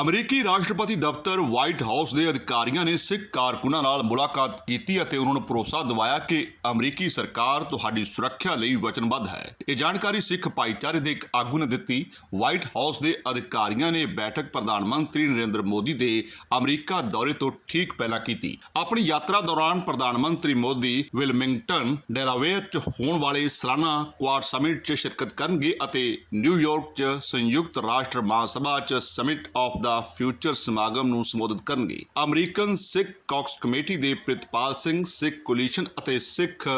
ਅਮਰੀਕੀ ਰਾਸ਼ਟਰਪਤੀ ਦਫ਼ਤਰ ਵਾਈਟ ਹਾਊਸ ਦੇ ਅਧਿਕਾਰੀਆਂ ਨੇ ਸਿੱਖ ਕਾਰਕੁਨਾਂ ਨਾਲ ਮੁਲਾਕਾਤ ਕੀਤੀ ਅਤੇ ਉਹਨਾਂ ਨੂੰ ਭਰੋਸਾ ਦਿਵਾਇਆ ਕਿ ਅਮਰੀਕੀ ਸਰਕਾਰ ਤੁਹਾਡੀ ਸੁਰੱਖਿਆ ਲਈ ਵਚਨਬੱਧ ਹੈ। ਇਹ ਜਾਣਕਾਰੀ ਸਿੱਖ ਭਾਈਚਾਰੇ ਦੇ ਇੱਕ ਆਗੂ ਨੇ ਦਿੱਤੀ। ਵਾਈਟ ਹਾਊਸ ਦੇ ਅਧਿਕਾਰੀਆਂ ਨੇ ਬੈਠਕ ਪ੍ਰਧਾਨ ਮੰਤਰੀ ਨਰਿੰਦਰ ਮੋਦੀ ਦੇ ਅਮਰੀਕਾ ਦੌਰੇ ਤੋਂ ਠੀਕ ਪਹਿਲਾਂ ਕੀਤੀ। ਆਪਣੀ ਯਾਤਰਾ ਦੌਰਾਨ ਪ੍ਰਧਾਨ ਮੰਤਰੀ ਮੋਦੀ ਵਿਲਮਿੰਗਟਨ, ਡੈਲਾਵੇਅਰ 'ਚ ਹੋਣ ਵਾਲੇ ਸਾਲਾਨਾ ਕੁਆਡ ਸਮਿਟ 'ਚ ਸ਼ਿਰਕਤ ਕਰਨਗੇ ਅਤੇ ਨਿਊਯਾਰਕ 'ਚ ਸੰਯੁਕਤ ਰਾਸ਼ਟਰ ਮਹਾਸਭਾ 'ਚ ਸਮਿਟ ਆਫ ਦਾ ਫਿਊਚਰ ਸਮਾਗਮ ਨੂੰ ਸੰਬੋਧਿਤ ਕਰਨਗੇ। ਅਮਰੀਕਨ ਸਿੱਖ ਕਾਕਸ ਕਮੇਟੀ ਦੇ ਪ੍ਰਿਤਪਾਲ ਸਿੰਘ, ਸਿੱਖ ਕੋਲੀਸ਼ਨ ਅਤੇ Sikh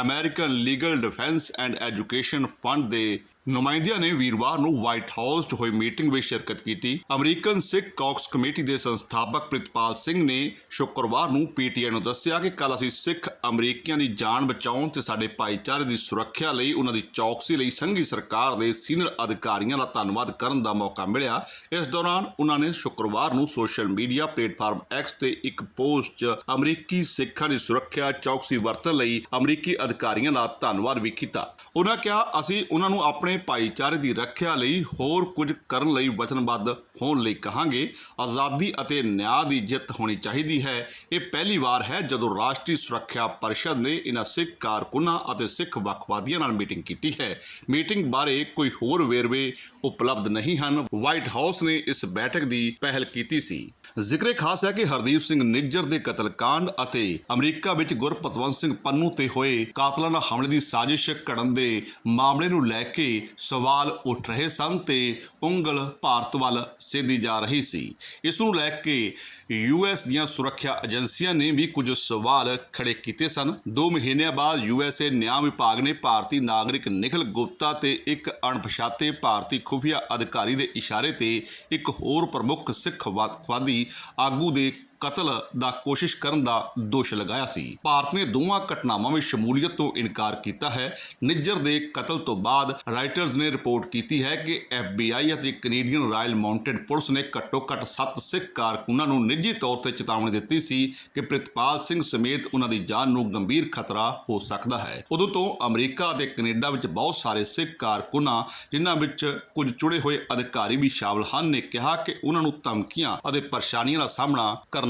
American legal defense and education fund ਦੇ ਨੁਮਾਇੰਦਿਆਂ ਨੇ ਵੀਰਵਾਰ ਨੂੰ ਵਾਈਟ ਹਾਊਸ 'ਚ ਹੋਈ ਮੀਟਿੰਗ ਵਿੱਚ ਸ਼ਿਰਕਤ ਕੀਤੀ। ਅਮਰੀਕਨ ਸਿੱਖ ਕਾਕਸ ਕਮੇਟੀ ਦੇ ਸੰਸਥਾਪਕ ਪ੍ਰਿਤਪਾਲ ਸਿੰਘ ਨੇ ਸ਼ੁੱਕਰਵਾਰ ਨੂੰ ਪੀਟੀਆਈ ਨੂੰ ਦੱਸਿਆ ਕਿ ਕੱਲ ਅਸੀਂ ਸਿੱਖ ਅਮਰੀਕੀਆਂ ਦੀ ਜਾਨ ਬਚਾਉਣ ਤੇ ਸਾਡੇ ਭਾਈਚਾਰੇ ਦੀ ਸੁਰੱਖਿਆ ਲਈ ਉਹਨਾਂ ਦੀ ਚੌਕਸੀ ਲਈ ਸੰਘੀ ਸਰਕਾਰ ਦੇ ਸੀਨੀਅਰ ਅਧਿਕਾਰੀਆਂ ਦਾ ਧੰਨਵਾਦ ਕਰਨ ਦਾ ਮੌਕਾ ਮਿਲਿਆ। ਇਸ ਦੌਰਾਨ ਉਹਨਾਂ ਨੇ ਸ਼ੁੱਕਰਵਾਰ ਨੂੰ ਸੋਸ਼ਲ ਮੀਡੀਆ ਪਲੇਟਫਾਰਮ ਐਕਸ ਤੇ ਇੱਕ ਪੋਸਟ 'ਚ ਅਮਰੀਕੀ ਸਿੱਖਾਂ ਦੀ ਸੁਰੱਖਿਆ ਚੌਕਸੀ ਵਰਤਣ ਲਈ ਅਮਰੀਕੀ ਅਧਿਕਾਰੀਆਂ ਦਾ ਧੰਨਵਾਦ ਵੀ ਕੀਤਾ। ਉਹਨਾਂ ਕਿਹਾ, ਅਸੀਂ ਉਹਨਾਂ ਨੂੰ ਆਪਣੇ ਭਾਈਚਾਰੇ ਦੀ ਰੱਖਿਆ ਲਈ ਹੋਰ ਕੁਝ ਕਰਨ ਲਈ ਵਚਨਬੱਧ ਹੋਣ ਲਈ ਕਹਾਂਗੇ, ਆਜ਼ਾਦੀ ਅਤੇ ਨਿਆਂ ਦੀ ਜਿੱਤ ਹੋਣੀ ਚਾਹੀਦੀ ਹੈ। ਇਹ ਪਹਿਲੀ ਵਾਰ ਹੈ ਜਦੋਂ ਰਾਸ਼ਟਰੀ ਸੁਰੱਖਿਆ ਪਰਿਸ਼ਦ ਨੇ ਇਨ੍ਹਾਂ ਸਿੱਖ ਕਾਰਕੁਨਾਂ ਅਤੇ ਸਿੱਖ ਵੱਖਵਾਦੀਆਂ ਨਾਲ ਮੀਟਿੰਗ ਕੀਤੀ ਹੈ। ਮੀਟਿੰਗ ਬਾਰੇ ਕੋਈ ਹੋਰ ਵੇਰਵੇ ਉਪਲਬਧ ਨਹੀਂ ਹਨ। ਵਾਈਟ ਹਾਊਸ ਨੇ ਇਸ ਬੈਠਕ ਦੀ ਪਹਿਲ ਕੀਤੀ ਸੀ। ਜ਼ਿਕਰੇ ਖਾਸ ਹੈ ਕਿ ਹਰਦੀਪ ਸਿੰਘ ਨਿੱਜਰ ਦੇ ਕਤਲकांड ਅਤੇ ਅਮਰੀਕਾ ਵਿੱਚ ਗੁਰਪਤਵੰਤ ਸਿੰਘ ਪੰਨੂ ਤੇ ਹੋਏ ਕਾਤਲਾਨਾ ਹਮਲੇ ਦੀ ਸਾਜ਼ਿਸ਼ ਘੜਨ ਦੇ ਮਾਮਲੇ ਨੂੰ ਲੈ ਕੇ ਸਵਾਲ ਉੱਠ ਰਹੇ ਸਨ ਤੇ ਉਂਗਲ ਭਾਰਤ ਵੱਲ ਸੇਧੀ ਜਾ ਰਹੀ ਸੀ। ਇਸ ਨੂੰ ਲੈ ਕੇ ਯੂਐਸ ਦੀਆਂ ਸੁਰੱਖਿਆ ਏਜੰਸੀਆਂ ਨੇ ਵੀ ਕੁਝ ਸਵਾਲ ਖੜੇ ਕੀਤੇ ਸਨ। 2 ਮਹੀਨਿਆਂ ਬਾਅਦ ਯੂਐਸਏ ਨਿਆਂ ਵਿਭਾਗ ਨੇ ਭਾਰਤੀ ਨਾਗਰਿਕ ਨਿਖਿਲ ਗੁਪਤਾ ਤੇ ਇੱਕ ਅਣਪਛਾਤੇ ਭਾਰਤੀ ਖੁਫੀਆ ਅਧਿਕਾਰੀ ਦੇ ਇਸ਼ਾਰੇ ਤੇ ਇੱਕ ਹੋਰ ਪ੍ਰਮੁੱਖ ਸਿੱਖ ਵਾਦੀ ਆਗੂ ਦੇ ਕਤਲ ਦਾ ਕੋਸ਼ਿਸ਼ ਕਰਨ ਦਾ ਦੋਸ਼ ਲਗਾਇਆ ਸੀ। ਭਾਰਤ ਨੇ ਦੋਵਾਂ ਘਟਨਾਵਾਂ ਵਿੱਚ ਸ਼ਮੂਲੀਅਤ ਤੋਂ ਇਨਕਾਰ ਕੀਤਾ ਹੈ। ਨਿੱਜਰ ਦੇ ਕਤਲ ਤੋਂ ਬਾਅਦ ਰਾਈਟਰਸ ਨੇ ਰਿਪੋਰਟ ਕੀਤੀ ਹੈ ਕਿ FBI ਅਤੇ ਕੈਨੇਡੀਅਨ ਰਾਇਲ ਮਾਊਂਟਡ ਪੁਲਿਸ ਨੇ ਘੱਟੋ-ਘੱਟ 7 ਸਿੱਖ ਕਾਰਕੁਨਾਂ ਨੂੰ ਨਿੱਜੀ ਤੌਰ ਤੇ ਚੇਤਾਵਨੀ ਦਿੱਤੀ ਸੀ ਕਿ ਪ੍ਰਿਤਪਾਲ ਸਿੰਘ ਸਮੇਤ ਉਹਨਾਂ ਦੀ ਜਾਨ ਨੂੰ ਗੰਭੀਰ ਖਤਰਾ ਹੋ ਸਕਦਾ ਹੈ। ਉਦੋਂ ਤੋਂ ਅਮਰੀਕਾ ਅਤੇ ਕੈਨੇਡਾ ਵਿੱਚ ਬਹੁਤ ਸਾਰੇ ਸਿੱਖ ਕਾਰਕੁਨਾਂ, ਜਿਨ੍ਹਾਂ ਵਿੱਚ ਕੁਝ ਚੁਣੇ ਹੋਏ ਅਧਿਕਾਰੀ ਵੀ ਸ਼ਾਮਲ ਹਨ, ਨੇ ਕਿਹਾ ਕਿ ਉਹਨਾਂ ਨੂੰ ਧਮਕੀਆਂ ਅਤੇ ਪਰੇਸ਼ਾਨੀਆਂ ਦਾ ਸਾਹਮਣਾ ਕਰਨਾ